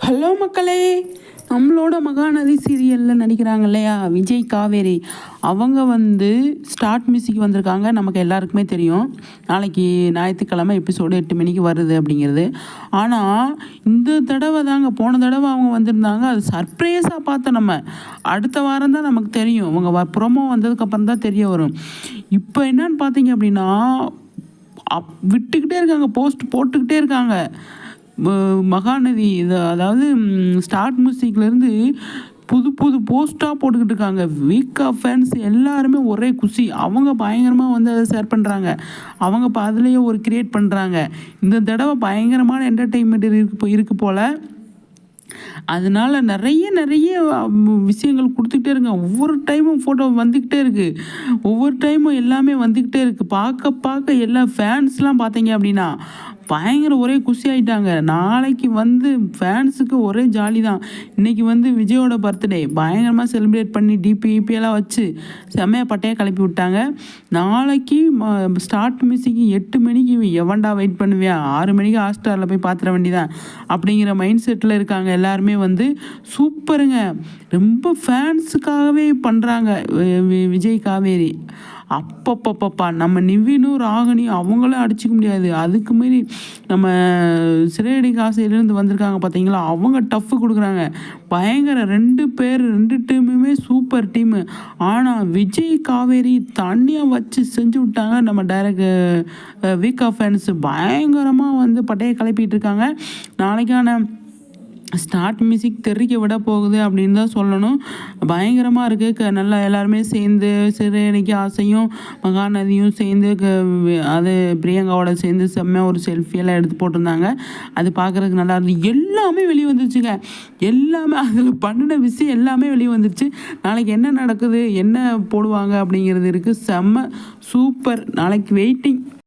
Hello மக்களே நம்மளோட மகாநதி சீரியலில் நடிக்கிறாங்க இல்லையா விஜய் காவேரி. அவங்க வந்து ஸ்டார்ட் மியூசிக் வந்திருக்காங்க நமக்கு எல்லாருக்குமே தெரியும். நாளைக்கு ஞாயிற்றுக்கிழமை எபிசோடு எட்டு மணிக்கு வருது அப்படிங்கிறது. ஆனால் இந்த தடவை தாங்க போன தடவை அவங்க வந்திருந்தாங்க அது சர்ப்ரைஸாக பார்த்தோம் நம்ம. அடுத்த வாரம் தான் நமக்கு தெரியும். அவங்க ப்ரோமோ வந்ததுக்கப்புறம் தான் தெரிய வரும். இப்போ என்னன்னு பார்த்தீங்க அப்படின்னா அப் விட்டுக்கிட்டே இருக்காங்க போஸ்ட் போட்டுக்கிட்டே இருக்காங்க. மகாநதி இது அதாவது ஸ்டார்ட் மியூசிக்லேருந்து புது புது போஸ்ட்டாக போட்டுக்கிட்டு இருக்காங்க. வீக்கா ஃபேன்ஸ் எல்லாருமே ஒரே குஷி. அவங்க பயங்கரமாக வந்து அதை ஷேர் பண்ணுறாங்க அவங்க இப்போ அதுலேயே ஒரு கிரியேட் பண்ணுறாங்க இந்த தடவை பயங்கரமான என்டர்டெயின்மெண்ட் இருக்கு இருக்கு போல். அதனால நிறைய நிறைய விஷயங்கள் கொடுத்துக்கிட்டே இருங்க. ஒவ்வொரு டைமும் ஃபோட்டோ வந்துக்கிட்டே இருக்குது ஒவ்வொரு டைமும் எல்லாமே வந்துக்கிட்டே இருக்குது பார்க்க பார்க்க எல்லா ஃபேன்ஸ்லாம் பார்த்தீங்க அப்படின்னா பயங்கர ஒரே குஷி ஆயிட்டாங்க. நாளைக்கு வந்து ஃபேன்ஸுக்கு ஒரே ஜாலி தான் இன்றைக்கி வந்து விஜயோட பர்த்டே பயங்கரமாக செலிப்ரேட் பண்ணி டிபி இபியெல்லாம் வச்சு செம்மையாக பட்டையாக கிளப்பி விட்டாங்க. நாளைக்கு ஸ்டார்ட் மியூசிக்கு எட்டு மணிக்கு எவன்டா வெயிட் பண்ணுவேன் ஆறு மணிக்கு ஹாஸ்டாரில் போய் பார்த்துட வேண்டியதான் அப்படிங்கிற மைண்ட் செட்டில் இருக்காங்க எல்லாருமே வந்து சூப்பருங்க ரொம்ப ஃபேன்ஸுக்காகவே பண்ணுறாங்க விஜய் காவேரி. அப்பப்பப்பப்பா நம்ம நிவினும் ராகினியும் அவங்களும் அடிச்சுக்க முடியாது. அதுக்கு மீறி நம்ம சிறையடி காசையிலேருந்து வந்திருக்காங்க பார்த்தீங்களா அவங்க டஃப் கொடுக்குறாங்க. பயங்கர ரெண்டு பேர் ரெண்டு டீமுமே சூப்பர் டீமு ஆனால் விஜய் காவேரி தண்ணியாக வச்சு செஞ்சு விட்டாங்க நம்ம டைரக்ட் ஆஃப் ஃபேன்ஸ் பயங்கரமாக வந்து பட்டையை கிளப்பிட்டு இருக்காங்க. நாளைக்கான ஸ்டார்ட் மியூசிக் தெறிக்க விட போகுது அப்படின்னு தான் சொல்லணும். பயங்கரமாக இருக்குது க நல்லா எல்லாருமே சேர்ந்து சிறையடிக்கு ஆசையும் மகாநதியும் சேர்ந்து க அது பிரியங்காவோட சேர்ந்து செம்மையாக ஒரு செல்ஃபியெல்லாம் எடுத்து போட்டிருந்தாங்க. அது பார்க்குறதுக்கு நல்லா இருந்தது எல்லாமே வெளியே வந்துருச்சுங்க. எல்லாமே அதில் பண்ணின விஷயம் எல்லாமே வெளியே வந்துருச்சு. நாளைக்கு என்ன நடக்குது என்ன போடுவாங்க அப்படிங்கிறது இருக்குது செம்ம சூப்பர். நாளைக்கு வெயிட்டிங்